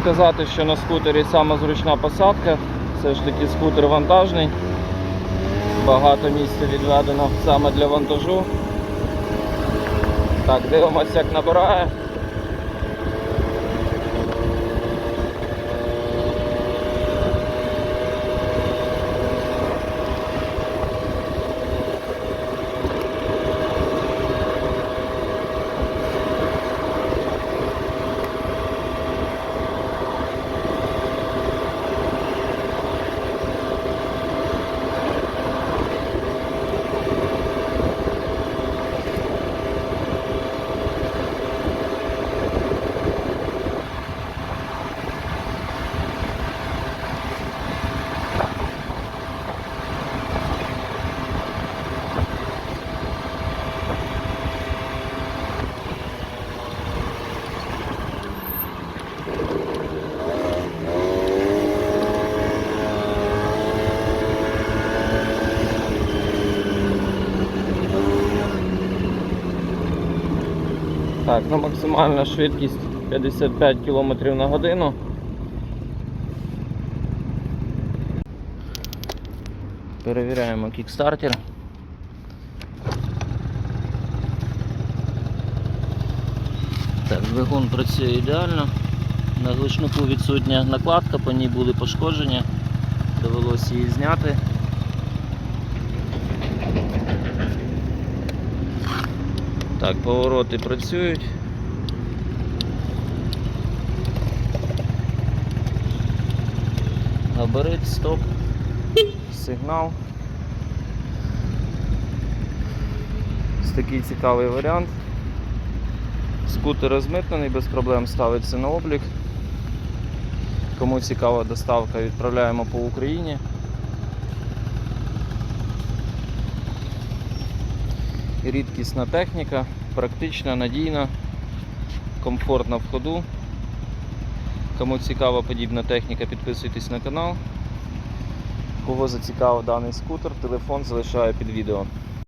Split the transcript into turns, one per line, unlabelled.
сказати, що на скутері сама зручна посадка. Все ж таки скутер вантажний. Багато місця відведено саме для вантажу. Так, дивимося, як набирає. Так, ну максимальна швидкість 55 км на годину. Перевіряємо кікстартер. Так, двигун працює ідеально. На глушнику відсутня накладка, по ній були пошкодження. Довелося її зняти. Так, повороти працюють. Габарит, стоп, сигнал. Ось такий цікавий варіант. Скутер розмитнений, без проблем ставиться на облік. Кому цікава доставка, відправляємо по Україні. Рідкісна техніка, практична, надійна, комфортна в ходу. Кому цікава подібна техніка, підписуйтесь на канал. Кого зацікавив даний скутер, телефон залишаю під відео.